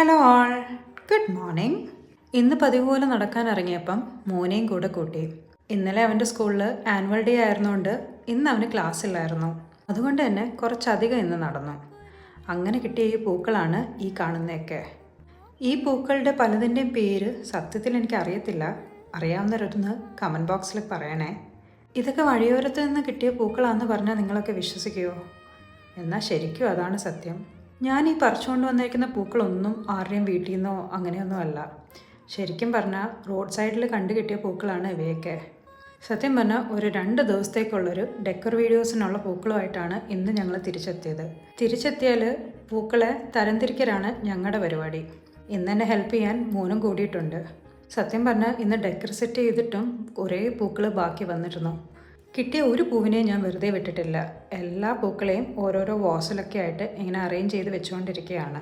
Hello ആൾ good morning ഇന്ന് പതിവ് പോലെ നടക്കാൻ ഇറങ്ങിയപ്പം മോനെയും കൂടെ കൂട്ടി. ഇന്നലെ അവന്റെ സ്കൂളിൽ ആനുവൽ ഡേ ആയിരുന്നുകൊണ്ട് ഇന്ന് അവന് ക്ലാസ് ഇല്ലായിരുന്നു. അതുകൊണ്ട് തന്നെ കുറച്ചധികം ഇന്ന് നടന്നു. അങ്ങനെ കിട്ടിയ ഈ പൂക്കളാണ് ഈ കാണുന്നതൊക്കെ. ഈ പൂക്കളുടെ പലതിന്റെയും പേര് സത്യത്തിൽ എനിക്ക് അറിയത്തില്ല. അറിയാവുന്നവരൊന്ന് കമന്റ് ബോക്സിൽ പറയണേ. ഇതൊക്കെ വഴിയോരത്ത് നിന്ന് കിട്ടിയ പൂക്കളാണെന്ന് പറഞ്ഞാൽ നിങ്ങളൊക്കെ വിശ്വസിക്കുമോ എന്നാൽ ശരിക്കും അതാണ് സത്യം. ഞാൻ ഈ പറിച്ചുകൊണ്ട് വന്നിരിക്കുന്ന പൂക്കളൊന്നും ആരുടെയും വീട്ടിൽ നിന്നോ അങ്ങനെയൊന്നും അല്ല. ശരിക്കും പറഞ്ഞാൽ റോഡ് സൈഡിൽ കണ്ടു കിട്ടിയ പൂക്കളാണ് ഇവയൊക്കെ. സത്യം പറഞ്ഞാൽ ഒരു രണ്ട് ദിവസത്തേക്കുള്ളൊരു ഡെക്കർ വീഡിയോസിനുള്ള പൂക്കളുമായിട്ടാണ് ഇന്ന് ഞങ്ങൾ തിരിച്ചെത്തിയത്. തിരിച്ചെത്തിയാൽ പൂക്കളെ തരംതിരിക്കലാണ് ഞങ്ങളുടെ പരിപാടി. ഇന്ന് എന്നെ ഹെൽപ്പ് ചെയ്യാൻ മോനും കൂടിയിട്ടുണ്ട്. സത്യം പറഞ്ഞാൽ ഇന്ന് ഡെക്കർ സെറ്റ് ചെയ്തിട്ടും കുറേ പൂക്കൾ ബാക്കി വന്നിരുന്നു. കിട്ടിയ ഒരു പൂവിനെ ഞാൻ വെറുതെ വിട്ടിട്ടില്ല. എല്ലാ പൂക്കളെയും ഓരോരോ വാസിലൊക്കെ ആയിട്ട് ഇങ്ങനെ അറേഞ്ച് ചെയ്ത് വെച്ചുകൊണ്ടിരിക്കുകയാണ്.